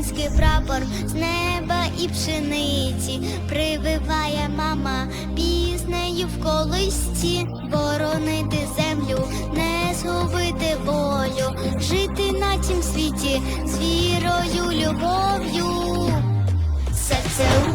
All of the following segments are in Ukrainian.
український прапор з неба і пшениці. Прививає мама піснею в колисці, боронити землю, не згубити волю, жити на цім світі з вірою, любов'ю. Серце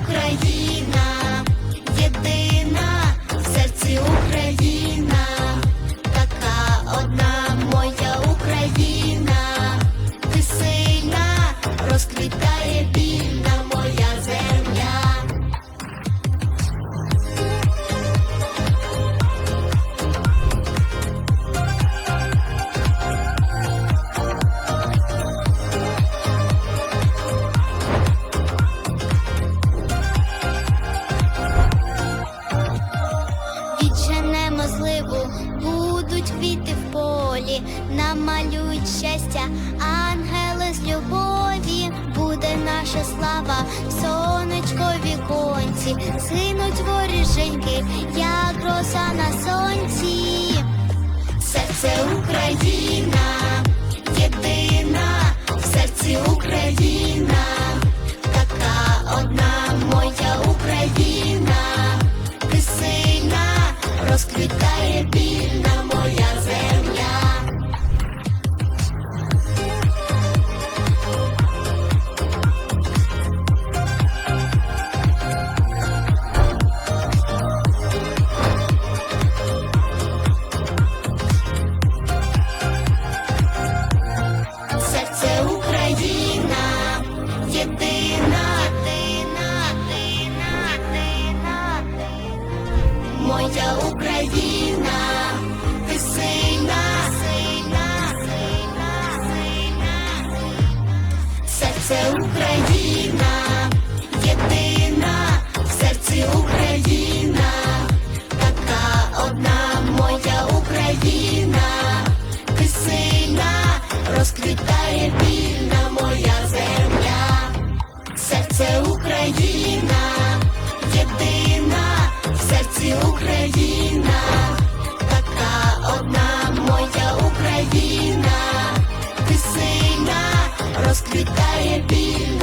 полі, намалюють щастя, ангели з любові, буде наша слава, сонечко віконці, згинуть воріженьки, як роса на сонці. Серце Україна, єдина, в серці Україна, така одна моя Україна, ти сильна, розквітає вільна моя Україна, ти сильна, сильна, сильна, сильна, серце Україна, єдина, в серці Україна, така одна моя Україна, ти сильна, розквітає вільна моя земля, серце Україна, єдина, серці Україна, така одна моя Україна, ти сильна, розквітає біль.